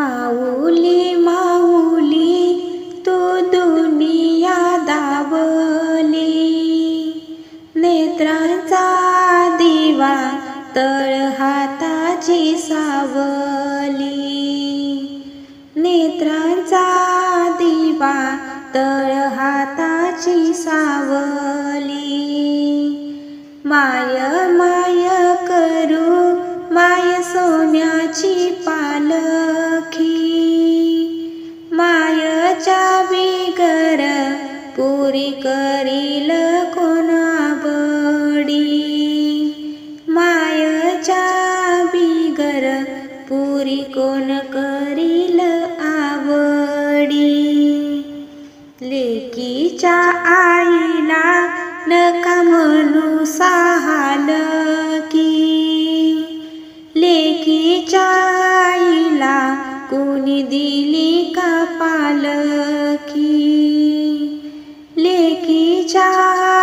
माऊली माऊली तू दुनिया दावली नेत्रांचा दिवा तळ हाताची सावली. नेत्रांचा दिवा तळ हाताची सावली. माय माय करू माय सोन्याची पालखी बिगर पूरि को आबि माय बीगर पूरि को करील आवडी? म्हणू आकामनुसाल कोणी दिली का पालखी? लेकीच्या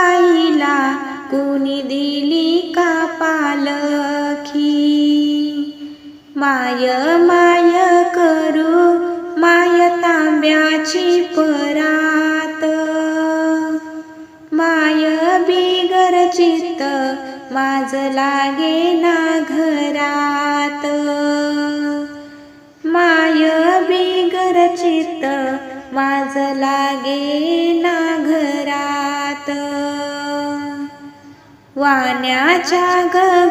आईला कोणी दिली का पालखी? माय माय करू माय तांब्याची परात. माय बिगर चित्त माझ लागे ना घरात. माझ लागे ना घरात. वाण्याच्या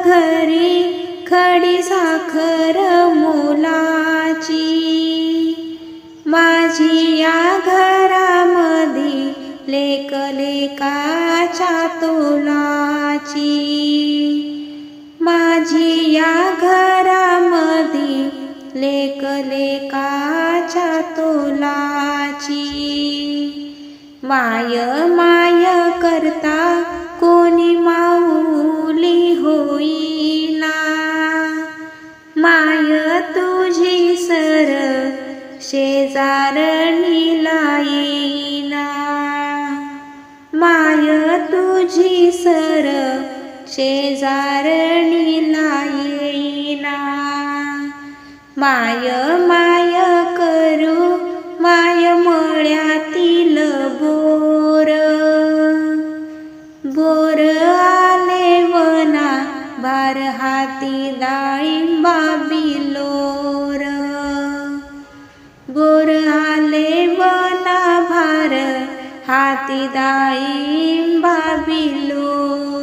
घरी खडी साखर मोलाची. माझी या घरामध्ये लेक लेकाच्या लेक लेकाच्या तोलाची. माय माय करता कोणी माऊली होईना. माय तुझी सर शेजारणीला येईना माय तुझी सर शेजारणीला येईना माय माय करू माय मळ्यातील बोर. बोर आले वना बार हाती डाळिंबा बिलोर बोर आले वना भार हाती डाळिंबा बिलोर